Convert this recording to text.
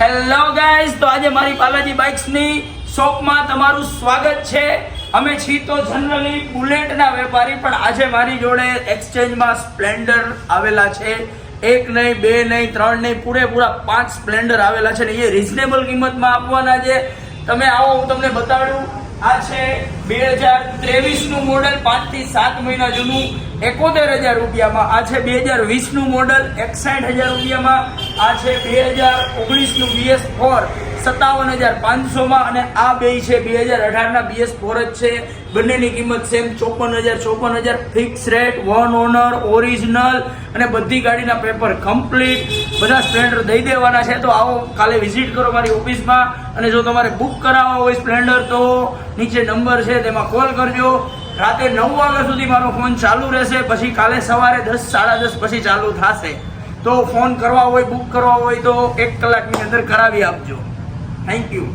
Hello guys તો આજે મારી બાલાજી બાઇક્સની શોપમાં તમારું સ્વાગત છે. અમે છીએ તો જનરલી બુલેટના વેપારી, પણ આજે મારી જોડે એક્સચેન્જમાં સ્પ્લેન્ડર આવેલા છે. એક નહીં, બે નહીં, ત્રણ નહીં, પૂરેપૂરા પાંચ સ્પ્લેન્ડર આવેલા છે ને એ રિઝનેબલ કિંમતમાં આપવાના છે. તમે આવો, હું તમને બતાડું. આ છે બે હજાર ત્રેવીસનું મોડલ પાંચથી સાત મહિના જૂનું એકોતેર હજાર રૂપિયામાં, આ છે બે હજાર વીસનું મોડલ, એકસાઠ હજાર રૂપિયામાં, આ છે બે હજાર ઓગણીસનું બીએસ ફોર સત્તાવન હજાર પાંચસોમાં અને આ બે છે બે હજાર અઢારના બીએસ ફોર જ છે. બંનેની કિંમત સેમ ચોપન હજાર ચોપન હજાર fix rate one owner original અને બધી ગાડીના પેપર કમ્પ્લીટ બધા સ્પ્લેન્ડર દઈ દેવાના છે. તો આવો કાલે વિઝિટ કરો મારી ઓફિસમાં અને જો તમારે બુક કરાવવા હોય સ્પ્લેન્ડર તો નીચે નંબર તેમાં કોલ કરજો. રાતે નવ વાગ્યા સુધી મારો ફોન ચાલુ રહેશે. પછી કાલે સવારે દસ, સાડા દસ પછી ચાલુ થશે. તો ફોન કરવા હોય બુક કરવા હોય, તો એક કલાકની અંદર કરાવી આપજો. Thank you